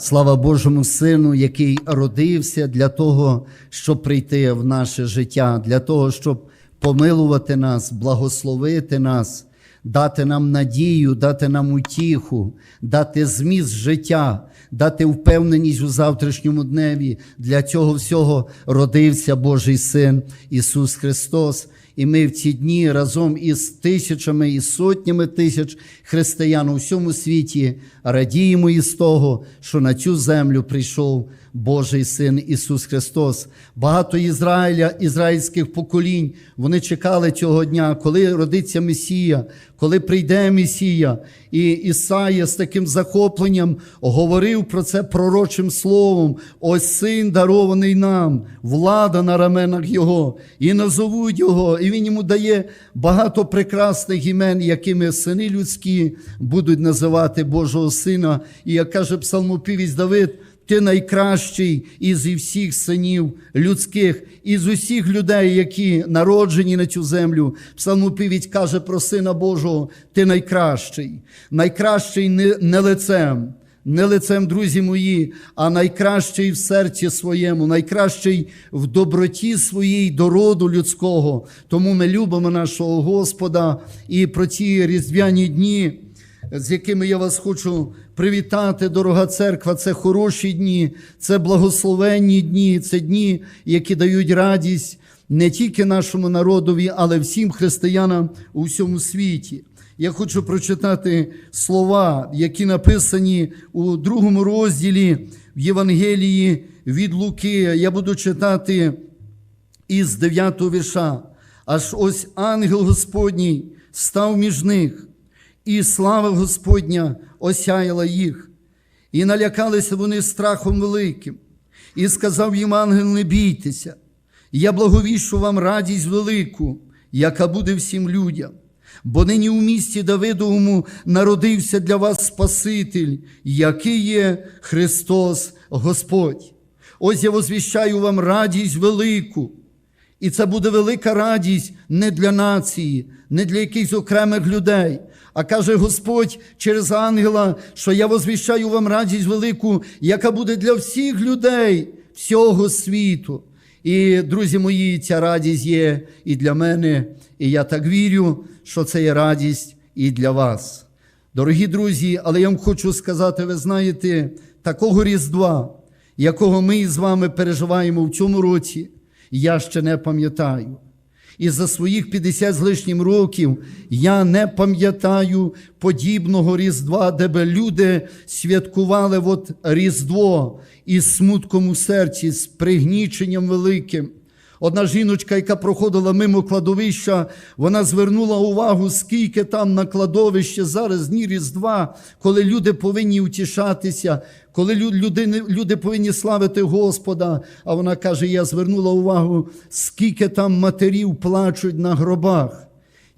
Слава Божому Сину, який родився для того, щоб прийти в наше життя, для того, щоб помилувати нас, благословити нас, дати нам надію, дати нам утіху, дати зміст життя, дати впевненість у завтрашньому дневі. Для цього всього родився Божий Син Ісус Христос. І ми в ці дні разом із тисячами і сотнями тисяч християн у всьому світі радіємо із того, що на цю землю прийшов Божий Син Ісус Христос. Багато Ізраїля, ізраїльських поколінь, вони чекали цього дня, коли родиться Месія, коли прийде Месія. І Ісая з таким захопленням говорив про це пророчим словом. Ось син дарований нам, влада на раменах Його, і назовуть Його, і Він йому дає багато прекрасних імен, якими сини людські будуть називати Божого Сина. І як каже псалмопівець Давид, ти найкращий із всіх синів людських, із усіх людей, які народжені на цю землю. Псалмопівець каже про Сина Божого, ти найкращий, найкращий не, не лицем. Не лицем, друзі мої, а найкращий в серці своєму, найкращий в доброті своїй до роду людського. Тому ми любимо нашого Господа і про ці різдвяні дні з якими я вас хочу привітати, дорога церква. Це хороші дні, це благословенні дні, це дні, які дають радість не тільки нашому народові, але всім християнам у всьому світі. Я хочу прочитати слова, які написані у другому розділі в Євангелії від Луки. Я буду читати із 9 вірша. Аж ось ангел Господній став між них і слава Господня осяяла їх, і налякалися вони страхом великим, і сказав їм ангел: не бійтеся, я благовіщу вам радість велику, яка буде всім людям. Бо нині у місті Давидовому народився для вас Спаситель, який є Христос Господь. Ось я возвіщаю вам радість велику. І це буде велика радість не для нації, не для якихось окремих людей, а каже Господь через ангела, що я возвіщаю вам радість велику, яка буде для всіх людей всього світу. І, друзі мої, ця радість є і для мене, і я так вірю, що це є радість і для вас. Дорогі друзі, але я вам хочу сказати, ви знаєте, такого Різдва, якого ми з вами переживаємо в цьому році, я ще не пам'ятаю. І за своїх 50 з лишнім років я не пам'ятаю подібного Різдва, де би люди святкували от Різдво із смутком у серці, з пригніченням великим. Одна жіночка, яка проходила мимо кладовища, вона звернула увагу, скільки там на кладовище зараз дні Різдва, коли люди повинні утішатися, коли люди, люди повинні славити Господа. А вона каже: Я звернула увагу, скільки там матерів плачуть на гробах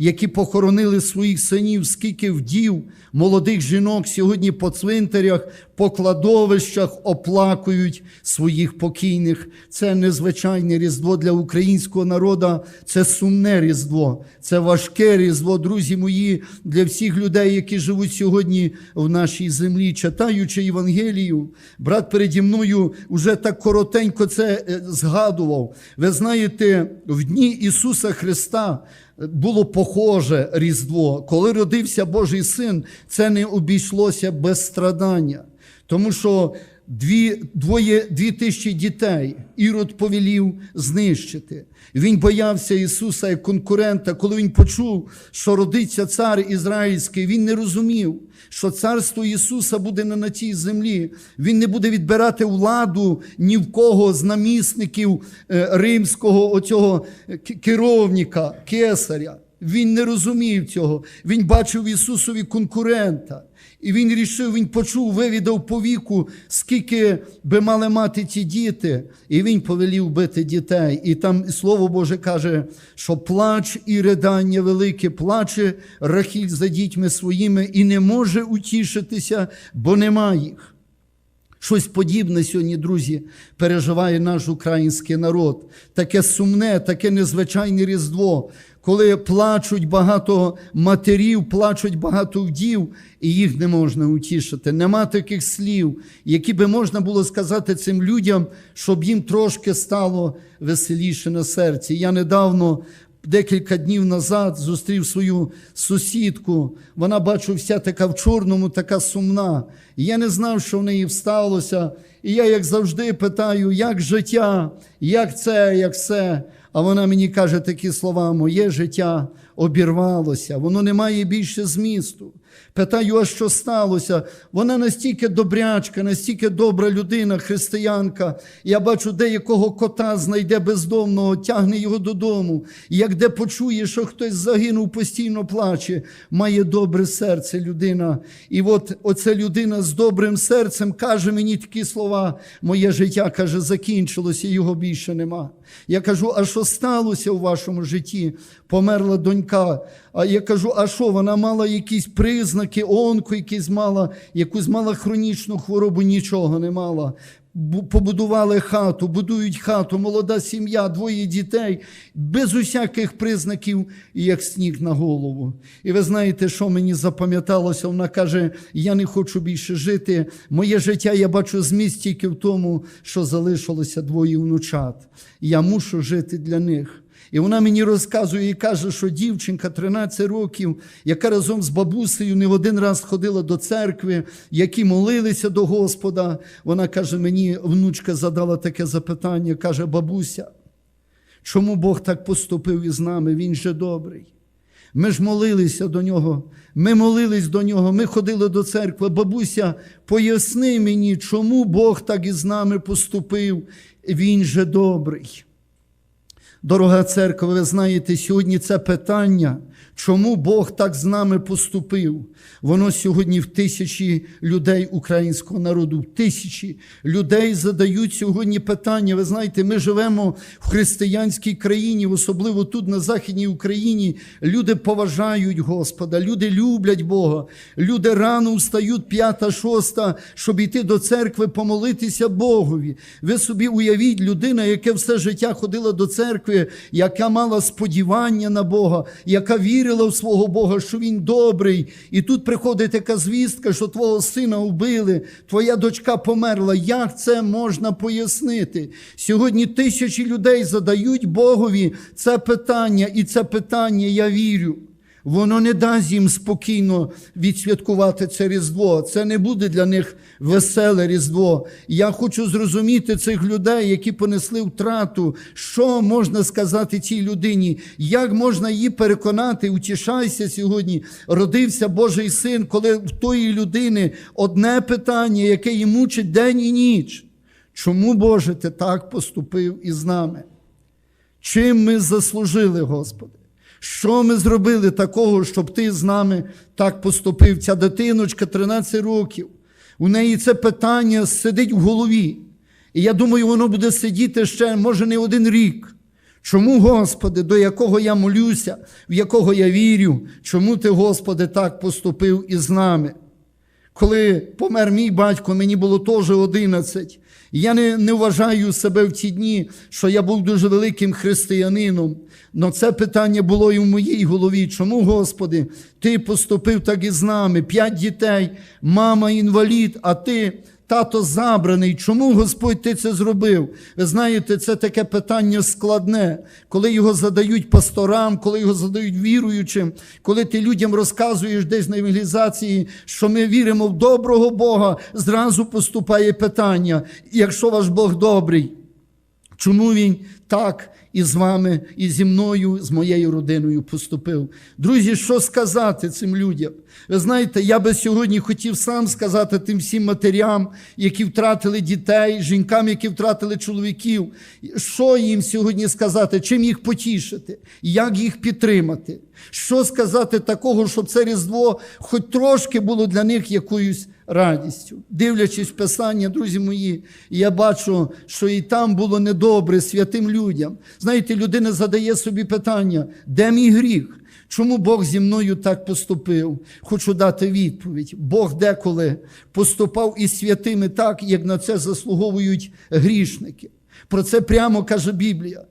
які похоронили своїх синів, скільки вдів, молодих жінок сьогодні по цвинтарях, по кладовищах оплакують своїх покійних. Це незвичайне різдво для українського народу, це сумне різдво, це важке різдво, друзі мої, для всіх людей, які живуть сьогодні в нашій землі, читаючи Євангелію, брат переді мною вже так коротенько це е, згадував. Ви знаєте, в дні Ісуса Христа було похоже Різдво. Коли родився Божий син, це не обійшлося без страдання. Тому що дві двоє, дві тисячі дітей Ірод повелів знищити. Він боявся Ісуса як конкурента. Коли він почув, що родиться цар Ізраїльський, він не розумів, що царство Ісуса буде не на цій землі. Він не буде відбирати владу ні в кого з намісників е, римського оцього керівника, кесаря. Він не розумів цього. Він бачив Ісусові конкурента. І він рішив, він почув, вивідав по віку, скільки би мали мати ті діти, і він повелів бити дітей. І там слово Боже каже, що плач і ридання велике, плаче Рахіль за дітьми своїми і не може утішитися, бо нема їх. Щось подібне сьогодні, друзі, переживає наш український народ. Таке сумне, таке незвичайне Різдво, коли плачуть багато матерів, плачуть багато вдів, і їх не можна утішити. Нема таких слів, які би можна було сказати цим людям, щоб їм трошки стало веселіше на серці. Я недавно декілька днів назад зустрів свою сусідку. Вона, бачу, вся така в чорному, така сумна. І я не знав, що в неї сталося. І я, як завжди, питаю, як життя, як це, як все. А вона мені каже такі слова: моє життя обірвалося, воно не має більше змісту. Питаю, а що сталося? Вона настільки добрячка, настільки добра людина, християнка. Я бачу, де якого кота знайде бездомного, тягне його додому. І як де почує, що хтось загинув, постійно плаче, має добре серце людина. І от оця людина з добрим серцем каже мені такі слова: моє життя каже, закінчилося, його більше нема. Я кажу, а що сталося у вашому житті? Померла донька. А я кажу, а що, вона мала якісь признаки, онко якісь мала, якусь мала хронічну хворобу, нічого не мала. Побудували хату, будують хату, молода сім'я, двоє дітей, без усяких признаків, як сніг на голову. І ви знаєте, що мені запам'яталося? Вона каже: я не хочу більше жити. Моє життя я бачу зміст тільки в тому, що залишилося двоє внучат. Я мушу жити для них. І вона мені розказує і каже, що дівчинка 13 років, яка разом з бабусею не один раз ходила до церкви, які молилися до Господа. Вона каже: мені внучка задала таке запитання, каже: бабуся, чому Бог так поступив із нами? Він же добрий. Ми ж молилися до нього, ми молились до нього, ми ходили до церкви. Бабуся, поясни мені, чому Бог так із нами поступив, він же добрий. Дорога церква, ви знаєте, сьогодні це питання, чому Бог так з нами поступив. Воно сьогодні в тисячі людей українського народу, в тисячі людей задають сьогодні питання. Ви знаєте, ми живемо в християнській країні, особливо тут, на Західній Україні. Люди поважають Господа, люди люблять Бога, люди рано встають п'ята, шоста, щоб йти до церкви, помолитися Богові. Ви собі уявіть, людина, яка все життя ходила до церкви, яка мала сподівання на Бога, яка вірила в свого Бога, що Він добрий. І тут приходить така звістка, що твого сина вбили, твоя дочка померла. Як це можна пояснити? Сьогодні тисячі людей задають Богові це питання, і це питання я вірю. Воно не дасть їм спокійно відсвяткувати це Різдво. Це не буде для них веселе Різдво. Я хочу зрозуміти цих людей, які понесли втрату, що можна сказати цій людині, як можна її переконати, утішайся сьогодні. Родився Божий син, коли в тої людини одне питання, яке її мучить день і ніч. Чому Боже ти так поступив із нами? Чим ми заслужили, Господи? Що ми зробили такого, щоб ти з нами так поступив? Ця дитиночка 13 років. У неї це питання сидить в голові. І я думаю, воно буде сидіти ще, може, не один рік. Чому, Господи, до якого я молюся, в якого я вірю, чому ти, Господи, так поступив із нами? Коли помер мій батько, мені було теж 11. Я не, не вважаю себе в ті дні, що я був дуже великим християнином. Но це питання було і в моїй голові. Чому, Господи, Ти поступив так і з нами? П'ять дітей, мама інвалід, а ти. Тато забраний, чому Господь ти це зробив? Ви знаєте, це таке питання складне, коли його задають пасторам, коли його задають віруючим, коли ти людям розказуєш десь на евангелізації, що ми віримо в доброго Бога, зразу поступає питання: якщо ваш Бог добрий, чому він так і з вами, і зі мною, з моєю родиною поступив? Друзі, що сказати цим людям? Ви знаєте, я би сьогодні хотів сам сказати тим всім матерям, які втратили дітей, жінкам, які втратили чоловіків, що їм сьогодні сказати, чим їх потішити, як їх підтримати, що сказати такого, щоб це Різдво хоч трошки було для них якоюсь радістю. Дивлячись Писання, друзі мої, я бачу, що і там було недобре святим людям. Знаєте, людина задає собі питання, де мій гріх? Чому Бог зі мною так поступив? Хочу дати відповідь. Бог деколи поступав із святими так, як на це заслуговують грішники. Про це прямо каже Біблія,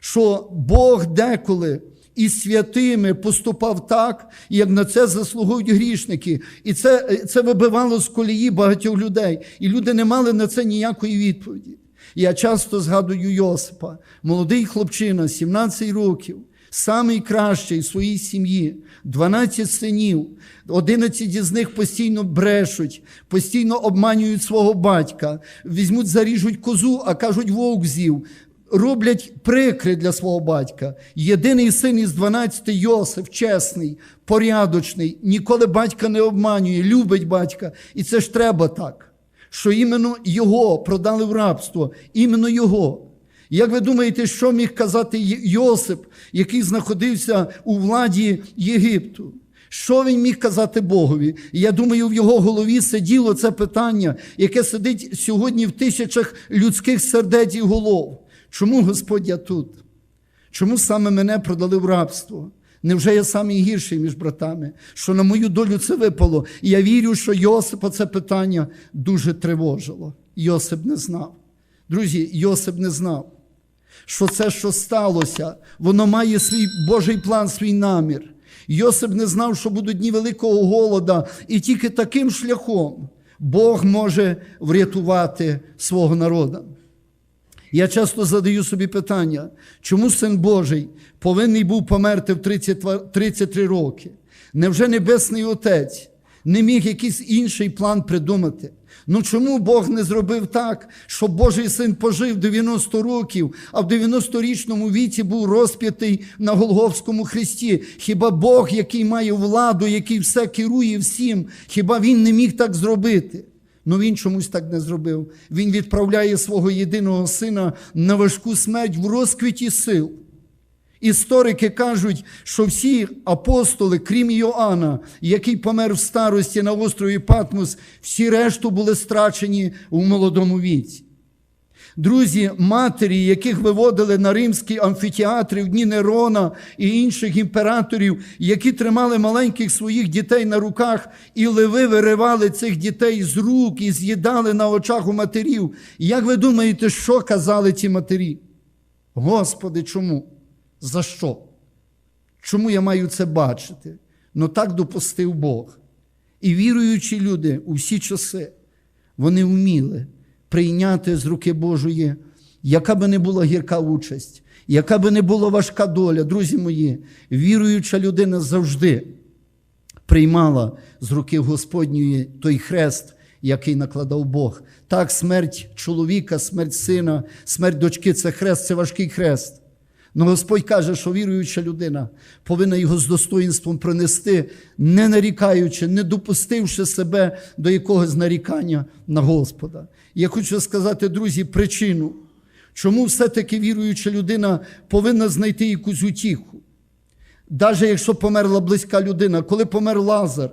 що Бог деколи із святими поступав так, як на це заслуговують грішники. І це, це вибивало з колії багатьох людей. І люди не мали на це ніякої відповіді. Я часто згадую Йосипа, молодий хлопчина, 17 років, самий кращий в своїй сім'ї, 12 синів, 11 із них постійно брешуть, постійно обманюють свого батька, візьмуть, заріжуть козу, а кажуть вовк з'їв. Роблять прикри для свого батька. Єдиний син із 12 Йосиф, чесний, порядочний, ніколи батька не обманює, любить батька. І це ж треба так, що іменно його продали в рабство, іменно його. Як ви думаєте, що міг казати Йосип, який знаходився у владі Єгипту? Що він міг казати Богові? Я думаю, в його голові сиділо це питання, яке сидить сьогодні в тисячах людських сердець і голов. Чому Господь я тут? Чому саме мене продали в рабство? Невже я самий гірший між братами? Що на мою долю це випало? І я вірю, що Йосипа це питання дуже тривожило. Йосип не знав. Друзі, Йосип не знав, що це, що сталося, воно має свій Божий план, свій намір. Йосип не знав, що будуть дні великого голода, і тільки таким шляхом Бог може врятувати свого народу. Я часто задаю собі питання, чому син Божий повинен був померти в 33 роки? Невже Небесний Отець не міг якийсь інший план придумати? Ну чому Бог не зробив так, щоб Божий син пожив 90 років, а в 90-річному віці був розп'ятий на Голговському хресті? Хіба Бог, який має владу, який все керує всім, хіба він не міг так зробити? Ну він чомусь так не зробив. Він відправляє свого єдиного сина на важку смерть в розквіті сил. Історики кажуть, що всі апостоли, крім Йоанна, який помер в старості на острові Патмос, всі решту були страчені у молодому віці. Друзі, матері, яких виводили на римські амфітеатри в дні Нерона і інших імператорів, які тримали маленьких своїх дітей на руках, і леви виривали цих дітей з рук і з'їдали на очах у матерів. Як ви думаєте, що казали ці матері? Господи, чому? За що? Чому я маю це бачити? Ну так допустив Бог. І віруючі люди у всі часи, вони вміли прийняти з руки Божої, яка би не була гірка участь, яка би не була важка доля, друзі мої, віруюча людина завжди приймала з руки Господньої той хрест, який накладав Бог. Так, смерть чоловіка, смерть сина, смерть дочки це хрест, це важкий хрест. Но Господь каже, що віруюча людина повинна його з достоїнством принести, не нарікаючи, не допустивши себе до якогось нарікання на Господа. Я хочу сказати, друзі, причину, чому все-таки віруюча людина повинна знайти якусь утіху. Навіть якщо померла близька людина, коли помер Лазар,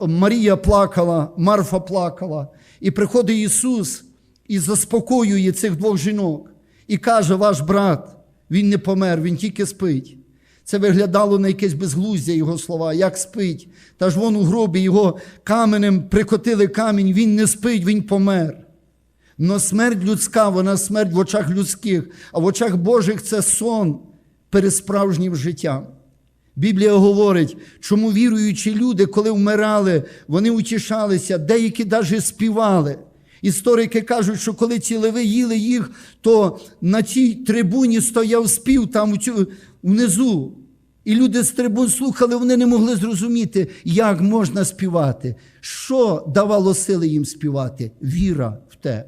Марія плакала, Марфа плакала, і приходить Ісус і заспокоює цих двох жінок і каже, ваш брат. Він не помер, він тільки спить. Це виглядало на якесь безглуздя його слова, як спить. Та ж вон у гробі його каменем прикотили камінь, він не спить, він помер. Но смерть людська, вона смерть в очах людських, а в очах Божих це сон перед справжнім життям. Біблія говорить, чому віруючі люди, коли вмирали, вони утішалися, деякі навіть співали. Історики кажуть, що коли ці леви їли їх, то на цій трибуні стояв спів там внизу. І люди з трибун слухали, вони не могли зрозуміти, як можна співати. Що давало сили їм співати? Віра в те,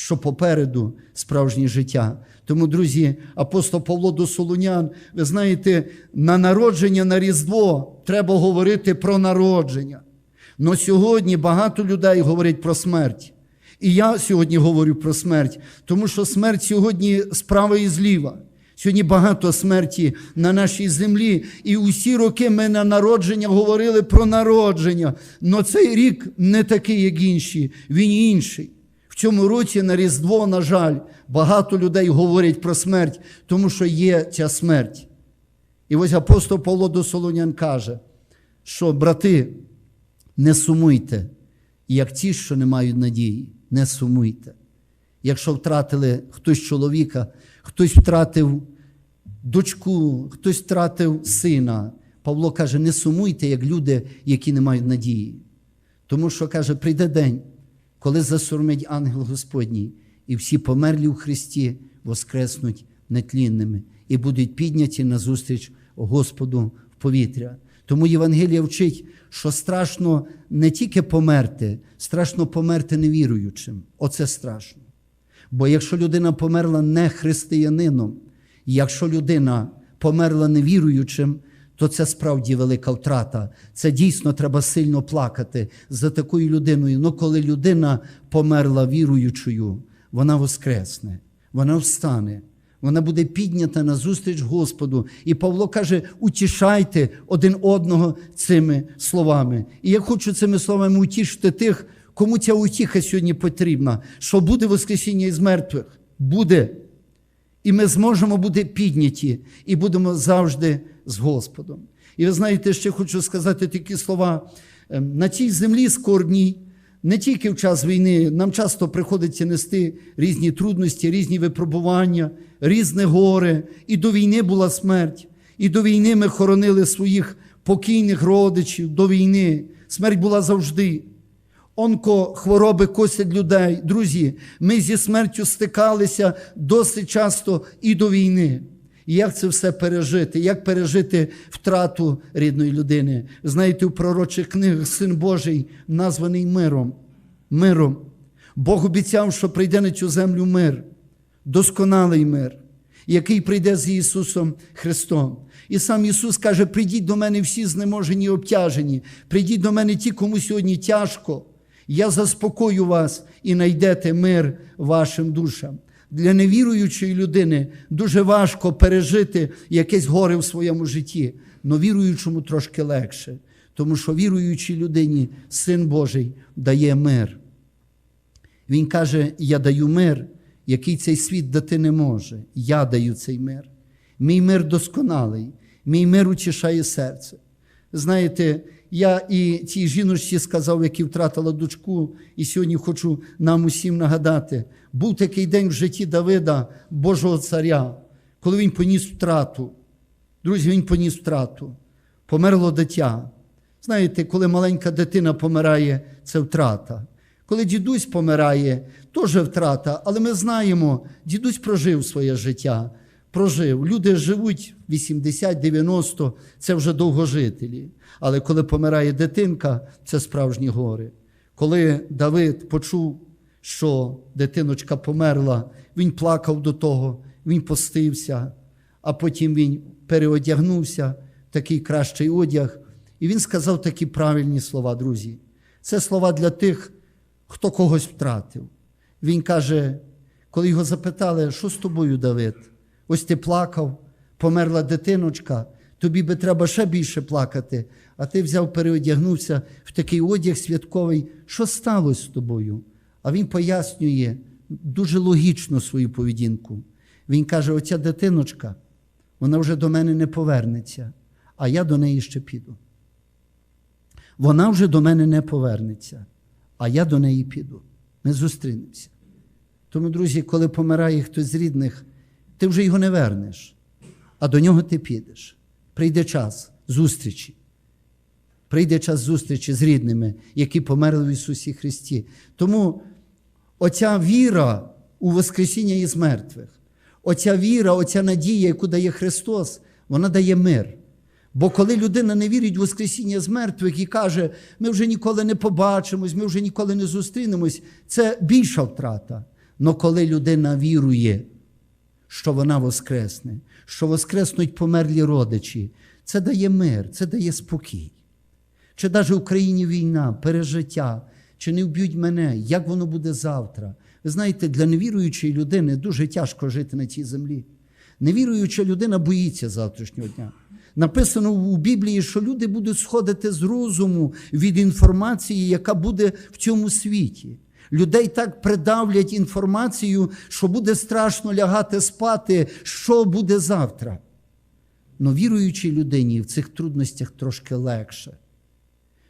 що попереду справжнє життя. Тому, друзі, апостол Павло до Солунян, ви знаєте, на народження, на Різдво треба говорити про народження. Но сьогодні багато людей говорять про смерть. І я сьогодні говорю про смерть, тому що смерть сьогодні справа і зліва. Сьогодні багато смерті на нашій землі, і усі роки ми на народження говорили про народження. Но цей рік не такий, як інші, він інший. Цьому році на Різдво, на жаль, багато людей говорять про смерть, тому що є ця смерть. І ось апостол Павло до Солонян каже, що брати, не сумуйте, як ті, що не мають надії, не сумуйте. Якщо втратили хтось чоловіка, хтось втратив дочку, хтось втратив сина. Павло каже, не сумуйте, як люди, які не мають надії. Тому що каже, прийде день, коли засурмить ангел Господній, і всі померлі у Христі воскреснуть нетлінними і будуть підняті назустріч Господу в повітря. Тому Євангелія вчить, що страшно не тільки померти, страшно померти невіруючим. Оце страшно. Бо якщо людина померла не християнином, якщо людина померла невіруючим, то це справді велика втрата. Це дійсно треба сильно плакати за такою людиною. Ну коли людина померла віруючою, вона воскресне, вона встане. Вона буде піднята на зустріч Господу. І Павло каже: утішайте один одного цими словами. І я хочу цими словами утішити тих, кому ця утіха сьогодні потрібна, що буде Воскресіння із мертвих. Буде. І ми зможемо бути підняті і будемо завжди з Господом. І ви знаєте, ще хочу сказати такі слова. Ем, На цій землі скорбній, не тільки в час війни, нам часто приходиться нести різні трудності, різні випробування, різне горе. І до війни була смерть, і до війни ми хоронили своїх покійних родичів, до війни. Смерть була завжди. Онкохвороби косять людей. Друзі, ми зі смертю стикалися досить часто і до війни. І як це все пережити? Як пережити втрату рідної людини? Знаєте, у пророчих книгах Син Божий названий миром. Миром. Бог обіцяв, що прийде на цю землю мир, досконалий мир, який прийде з Ісусом Христом. І сам Ісус каже: прийдіть до мене всі знеможені і обтяжені, прийдіть до мене ті, кому сьогодні тяжко. Я заспокою вас і знайдете мир вашим душам. Для невіруючої людини дуже важко пережити якесь горе в своєму житті, але віруючому трошки легше, тому що віруючій людині Син Божий дає мир. Він каже: Я даю мир, який цей світ дати не може. Я даю цей мир. Мій мир досконалий, мій мир утішає серце. Знаєте, я і цій жіночці сказав, який втратила дочку, і сьогодні хочу нам усім нагадати: був такий день в житті Давида, Божого царя, коли він поніс втрату. Друзі, він поніс втрату. Померло дитя. Знаєте, коли маленька дитина помирає, це втрата. Коли дідусь помирає, теж втрата, але ми знаємо, дідусь прожив своє життя. Прожив. Люди живуть 80-90, це вже довгожителі. Але коли помирає дитинка, це справжні гори. Коли Давид почув, що дитиночка померла, він плакав до того, він постився, а потім він переодягнувся, в такий кращий одяг, і він сказав такі правильні слова, друзі. Це слова для тих, хто когось втратив. Він каже, коли його запитали, що з тобою, Давид? Ось ти плакав, померла дитиночка, тобі би треба ще більше плакати, а ти взяв, переодягнувся в такий одяг святковий. Що сталося з тобою? А він пояснює дуже логічно свою поведінку. Він каже: оця дитиночка, вона вже до мене не повернеться, а я до неї ще піду. Вона вже до мене не повернеться, а я до неї піду. Ми зустрінемося. Тому, друзі, коли помирає хтось з рідних, ти вже його не вернеш, а до нього ти підеш. Прийде час зустрічі. Прийде час зустрічі з рідними, які померли в Ісусі Христі. Тому оця віра у Воскресіння із мертвих, оця віра, оця надія, яку дає Христос, вона дає мир. Бо коли людина не вірить в Воскресіння з мертвих і каже, ми вже ніколи не побачимось, ми вже ніколи не зустрінемось, це більша втрата. Но коли людина вірує, що вона воскресне, що воскреснуть померлі родичі, це дає мир, це дає спокій. Чи навіть в Україні війна, пережиття, чи не вб'ють мене, як воно буде завтра? Ви знаєте, для невіруючої людини дуже тяжко жити на цій землі. Невіруюча людина боїться завтрашнього дня. Написано у Біблії, що люди будуть сходити з розуму від інформації, яка буде в цьому світі. Людей так придавлять інформацію, що буде страшно лягати спати, що буде завтра. Но віруючій людині в цих трудностях трошки легше.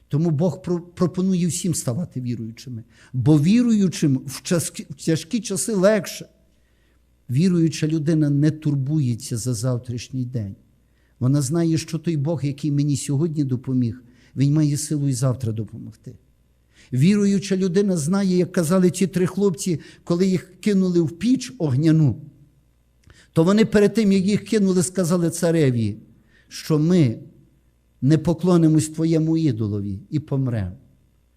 Тому Бог пропонує всім ставати віруючими. Бо віруючим в тяжкі часи легше. Віруюча людина не турбується за завтрашній день. Вона знає, що той Бог, який мені сьогодні допоміг, він має силу і завтра допомогти. Віруюча людина знає, як казали ті три хлопці, коли їх кинули в піч огняну, то вони перед тим, як їх кинули, сказали цареві, що ми не поклонимось твоєму ідолові і помремо.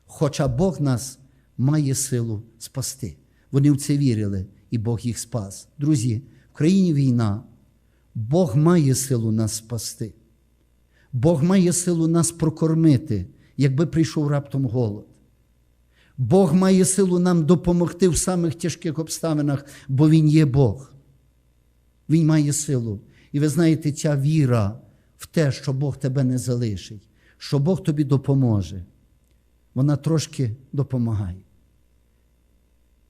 Хоча Бог нас має силу спасти. Вони в це вірили, і Бог їх спас. Друзі, в країні війна. Бог має силу нас спасти. Бог має силу нас прокормити, якби прийшов раптом голод. Бог має силу нам допомогти в самих тяжких обставинах, бо Він є Бог. Він має силу. І ви знаєте, ця віра в те, що Бог тебе не залишить, що Бог тобі допоможе, вона трошки допомагає.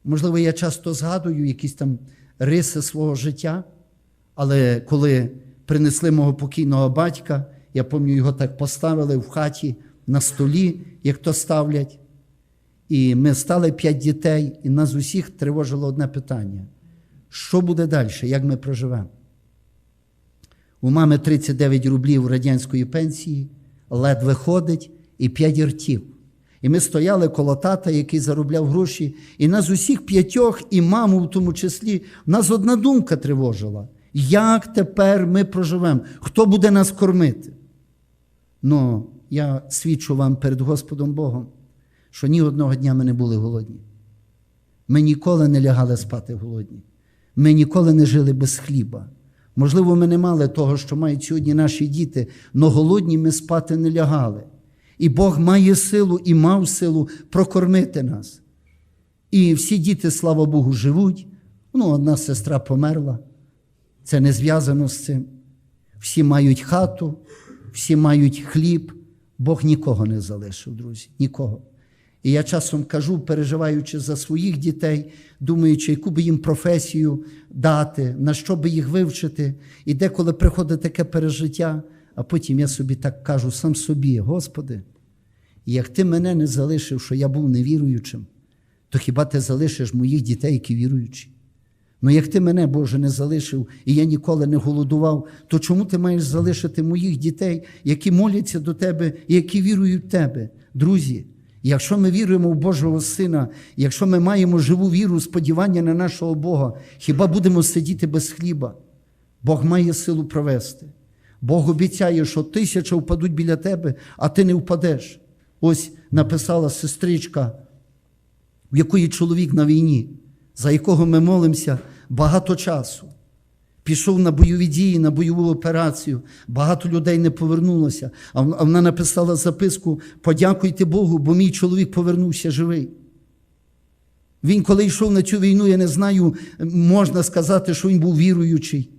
Можливо, я часто згадую якісь там риси свого життя, але коли принесли мого покійного батька, я пам'ятаю, його так поставили в хаті на столі, як то ставлять. І ми стали п'ять дітей, і нас усіх тривожило одне питання: що буде далі, як ми проживемо? У мами 39 рублів радянської пенсії, ледве ходить і 5 ртів. І ми стояли коло тата, який заробляв гроші, і нас усіх п'ятьох, і маму в тому числі, нас одна думка тривожила. Як тепер ми проживемо? Хто буде нас кормити? Ну, я свідчу вам перед Господом Богом, що ні одного дня ми не були голодні. Ми ніколи не лягали спати голодні. Ми ніколи не жили без хліба. Можливо, ми не мали того, що мають сьогодні наші діти, але голодні ми спати не лягали. І Бог має силу і мав силу прокормити нас. І всі діти, слава Богу, живуть. Ну, одна сестра померла. Це не зв'язано з цим. Всі мають хату, всі мають хліб. Бог нікого не залишив, друзі, нікого. І я часом кажу, переживаючи за своїх дітей, думаючи, яку би їм професію дати, на що би їх вивчити. І деколи приходить таке пережиття, а потім я собі так кажу сам собі, Господи, як ти мене не залишив, що я був невіруючим, то хіба ти залишиш моїх дітей, які віруючі? Ну як ти мене, Боже, не залишив, і я ніколи не голодував, то чому ти маєш залишити моїх дітей, які моляться до тебе і які вірують в тебе? Друзі, якщо ми віруємо в Божого Сина, якщо ми маємо живу віру, сподівання на нашого Бога, хіба будемо сидіти без хліба? Бог має силу провести. Бог обіцяє, що тисяча впадуть біля тебе, а ти не впадеш. Ось написала сестричка, в якої чоловік на війні, за якого ми молимося багато часу. Пішов на бойові дії, на бойову операцію. Багато людей не повернулося. А вона написала записку: подякуйте Богу, бо мій чоловік повернувся живий. Він, коли йшов на цю війну, я не знаю, можна сказати, що він був віруючий,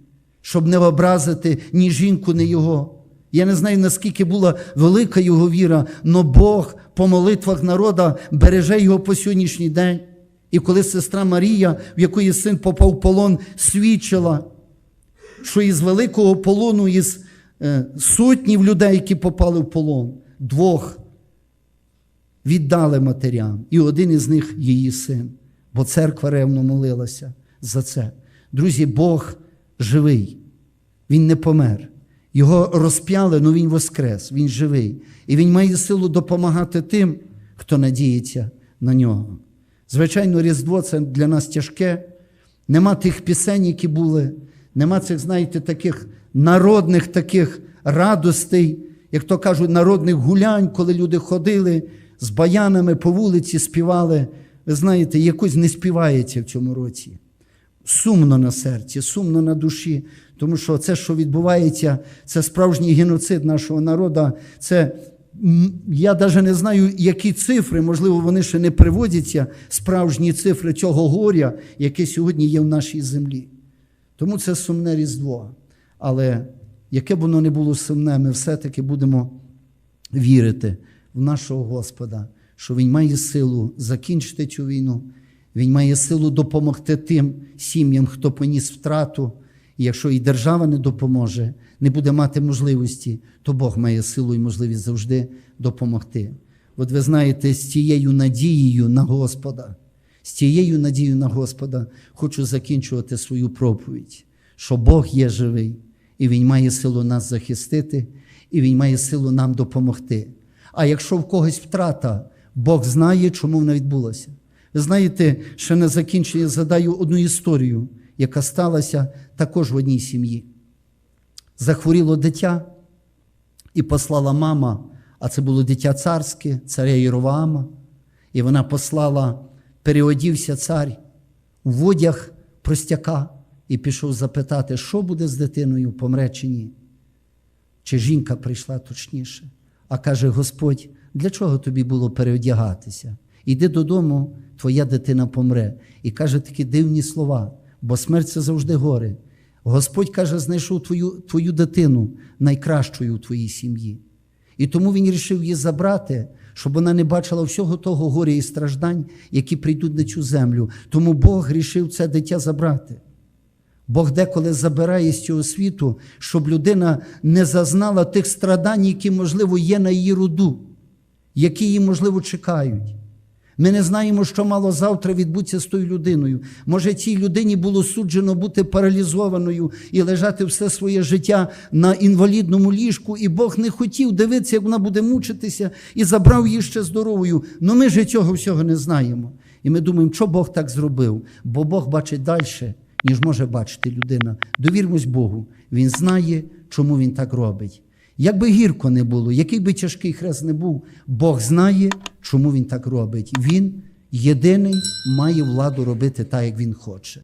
щоб не образити ні жінку, ні його. Я не знаю, наскільки була велика його віра, але Бог по молитвах народа береже його по сьогоднішній день. І коли сестра Марія, в якої син попав в полон, свідчила, що із великого полону, із е, сотнів людей, які попали в полон, двох віддали матерям, і один із них її син, бо церква ревно молилася за це. Друзі, Бог живий, Він не помер. Його розп'яли, але Він воскрес, Він живий. І Він має силу допомагати тим, хто надіється на нього. Звичайно, Різдво це для нас тяжке. Нема тих пісень, які були, нема цих, знаєте, таких народних таких радостей, як то кажуть, народних гулянь, коли люди ходили з баянами по вулиці, співали. Ви знаєте, якось не співається в цьому році. Сумно на серці, сумно на душі, тому що це, що відбувається, це справжній геноцид нашого народу. Це я навіть не знаю, які цифри, можливо, вони ще не приводяться, справжні цифри цього горя, яке сьогодні є в нашій землі. Тому це сумне Різдво. Але яке б воно не було сумне, ми все-таки будемо вірити в нашого Господа, що Він має силу закінчити цю війну, Він має силу допомогти тим сім'ям, хто поніс втрату. І якщо і держава не допоможе, не буде мати можливості, то Бог має силу і можливість завжди допомогти. От ви знаєте, з цією надією на Господа, з цією надією на Господа хочу закінчувати свою проповідь, що Бог є живий, і Він має силу нас захистити, і Він має силу нам допомогти. А якщо в когось втрата, Бог знає, чому вона відбулася. Ви знаєте, ще на закінчення згадаю одну історію, яка сталася також в одній сім'ї. Захворіло дитя, і послала мама, а це було дитя царське, царя Єроваама, і вона послала, переодівся цар в одяг простяка і пішов запитати, що буде з дитиною, помре чи ні. Чи жінка прийшла точніше, а каже: Господь, для чого тобі було переодягатися? Іди додому, твоя дитина помре. І каже такі дивні слова, бо смерть це завжди горе. Господь каже, знайшов твою, твою дитину найкращою у твоїй сім'ї. І тому він вирішив її забрати, щоб вона не бачила всього того горя і страждань, які прийдуть на цю землю. Тому Бог рішив це дитя забрати. Бог деколи забирає з цього світу, щоб людина не зазнала тих страдань, які, можливо, є на її роду, які її, можливо, чекають. Ми не знаємо, що мало завтра відбутися з тою людиною. Може, цій людині було суджено бути паралізованою і лежати все своє життя на інвалідному ліжку, і Бог не хотів дивитися, як вона буде мучитися, і забрав її ще здоровою. Ну ми ж цього всього не знаємо. І ми думаємо, що Бог так зробив, бо Бог бачить далі, ніж може бачити людина. Довірмось Богу. Він знає, чому він так робить. Як би гірко не було, який би тяжкий хрест не був, Бог знає, чому він так робить. Він єдиний має владу робити так, як він хоче.